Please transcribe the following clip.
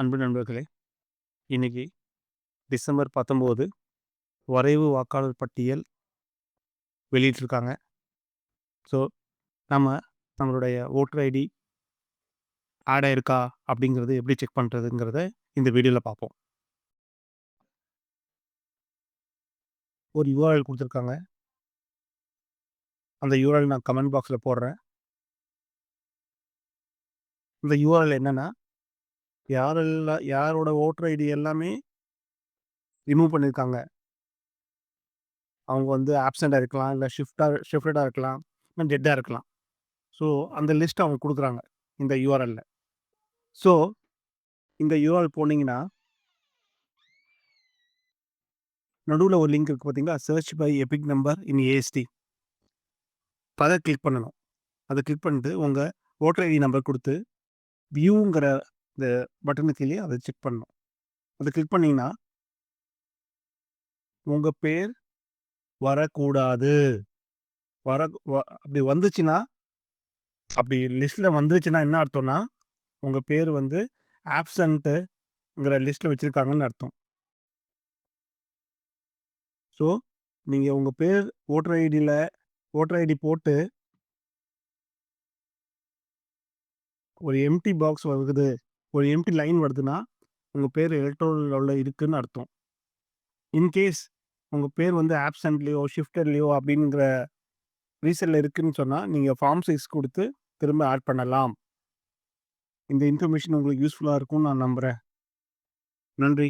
அன்பு நண்பர்களே இன்னைக்கு டிசம்பர் பத்தொம்போது வரைவு வாக்காளர் பட்டியல் வெளியிட்டிருக்காங்க. ஸோ நம்ம நம்மளுடைய ஓட்டர் ஐடி ஆட் ஆயிருக்கா அப்படிங்கிறது எப்படி செக் பண்ணுறதுங்கிறத இந்த வீடியோவில் பார்ப்போம். ஒரு யூஆர்எல் கொடுத்துருக்காங்க. அந்த யூஆர்எல் நான் கமெண்ட் பாக்ஸில் போடுறேன். இந்த யூஆர்எல் என்னென்னா யாரெல்லாம் யாரோட ஓட்டர் ஐடி எல்லாமே ரிமூவ் பண்ணியிருக்காங்க அவங்க வந்து ஆப்சண்ட்டாக இருக்கலாம் இல்லை ஷிஃப்டாக ஷிஃப்டடாக இருக்கலாம் இல்லை டெட்டாக இருக்கலாம். ஸோ அந்த லிஸ்ட் அவங்க கொடுக்குறாங்க இந்த யூஆர்எல்ல ஸோ இந்த யூஆர்எல் போனீங்கன்னா நடுவில் ஒரு லிங்க் இருக்குது பார்த்தீங்களா search by EPIC number in ASD அதை கிளிக் பண்ணணும். அதை கிளிக் பண்ணிட்டு உங்கள் ஓட்டர் ஐடி நம்பர் கொடுத்து வியூங்கிற இந்த பட்டனு கீழே அதை செக் பண்ணணும். அதை கிளிக் பண்ணிங்கன்னா உங்கள் பேர் வரக்கூடாது. வர வ- அப்படி வந்துச்சுன்னா அப்படி லிஸ்ட்டில் வந்துச்சுன்னா என்ன அர்த்தம்னா உங்கள் பேர் வந்து ஆப்சண்ட்டுங்கிற லிஸ்ட்டில் வச்சுருக்காங்கன்னு அர்த்தம். ஸோ நீங்கள் உங்கள் பேர் ஓட்டர் ஐடியில் ஓட்டர் ஐடி போட்டு ஒரு எம்டி பாக்ஸ் வருது. ஒரு எம்டி லைன் வருதுன்னா உங்கள் பேர் எலக்ட்ரோலில் இருக்குதுன்னு அர்த்தம். இன்கேஸ் உங்கள் பேர் வந்து ஆப்சண்ட்லேயோ ஷிஃப்டர்லேயோ அப்படிங்கிற ரீசனில் இருக்குதுன்னு சொன்னால் நீங்கள் ஃபார்ம் சைஸ் கொடுத்து திரும்ப ஆட் பண்ணலாம். இந்த இன்ஃபர்மேஷன் உங்களுக்கு யூஸ்ஃபுல்லாக இருக்கும்னு நான் நம்புகிறேன் நன்றி.